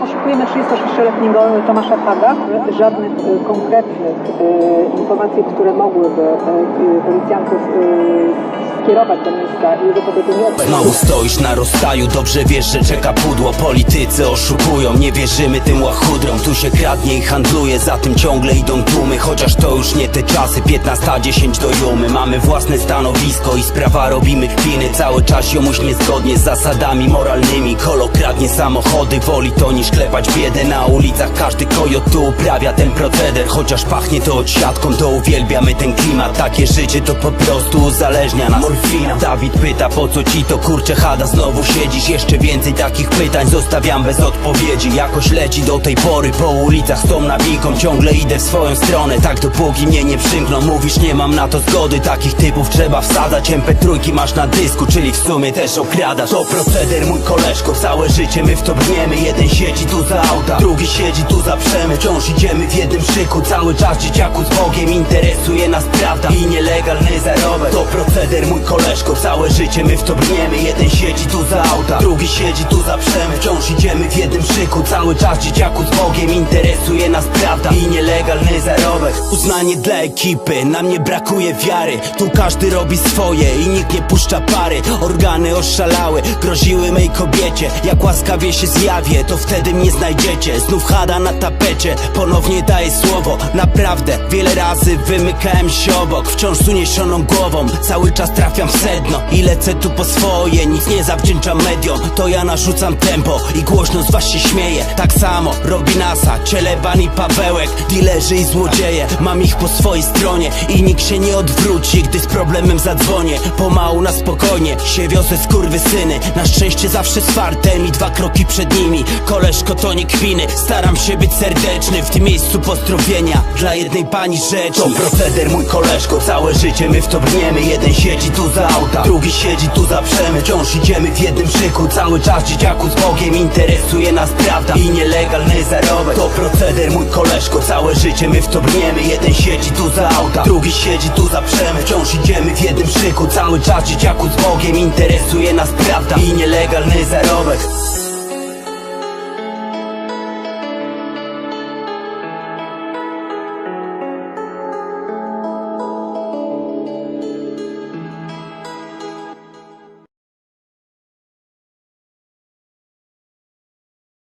Poszukujemy 36-letniego Tomasza Haga. Żadnych e, konkretnych e, informacji, które mogłyby e, policjantów skierować miejsca jego pobytu nie stoisz na rozstaju, dobrze wiesz, że czeka pudło. Politycy oszukują, nie wierzymy tym łachudrom. Tu się kradnie i handluje, za tym ciągle idą tłumy. Chociaż to już nie te czasy, 15-10 do jumy. Mamy własne stanowisko i sprawa robimy kpiny. Cały czas jomuś niezgodnie z zasadami moralnymi. Kolo kradnie samochody, woli to niż klepać biedę. Na ulicach każdy kojot tu uprawia ten proceder. Chociaż pachnie to odsiadką, to uwielbiamy ten klimat. Takie życie to po prostu uzależnia nas morfina Dawid pyta po co ci to kurcze chada Znowu siedzisz, jeszcze więcej takich pytań Zostawiam bez odpowiedzi. Jakoś leci do tej pory po ulicach z tą nawiką. Ciągle idę w swoją stronę Tak dopóki mnie nie przymkną. Mówisz nie mam na to zgody Takich typów trzeba wsadzać. MP3 masz na dysku Czyli w sumie też okradasz. To proceder mój koleżko Całe życie my w to brniemy Jeden siedzi tu za auta Drugi siedzi tu za przemy Wciąż idziemy w jednym szyku. Cały czas dzieciaku z Bogiem Interesuje nas prawda i nielegalny zarobek To proceder mój koleżko Całe życie my w to brniemy. Jeden siedzi tu za auta Drugi siedzi tu za przemy Wciąż idziemy w jednym szyku. Cały czas dzieciaku z Bogiem Interesuje nas prawda i nielegalny zarobek Uznanie dla ekipy Nam nie brakuje wiary. Tu każdy robi swoje i nikt nie puszcza pary. Organy oszalały Groziły mej kobiecie. Jak łaskawie się zjawię To wtedy mnie znajdziecie. Znów chada na tapecie Ponownie daję słowo. Naprawdę wiele razy wymykałem się obok. Wciąż z uniesioną głową. Cały czas trafiam w sedno I lecę tu po swoje. Nic nie zawdzięczam mediom. To ja narzucam tempo I głośno z was się śmieje Tak samo robi NASA Cieleban i Pawełek. Dilerzy i złodzieje. Mam ich po swojej stronie I nikt się nie odwróci Gdy z problemem zadzwonię. Pomału na spokojnie się wiozę syny Na szczęście zawsze z fartem I dwa kroki przed nimi. Koleżko to nie kwiny Staram się być serdeczny W tym miejscu pozdrowienia Dla jednej pani rzecz To proceder mój koleżko Całe życie my w to brniemy Jeden siedzi tu za auta Drugi siedzi tu za przemy. Wciąż idziemy w jednym szyku Cały czas dzieciaku z Bogiem Interesuje nas prawda i nielegalny zarobek. To proceder mój koleżko Całe życie my w to brniemy Jeden siedzi tu za auta Drugi siedzi tu za przemy. Wciąż idziemy w jednym szyku Cały czas dzieciaku z Bogiem Interesuje nas prawda i nielegalny zarobek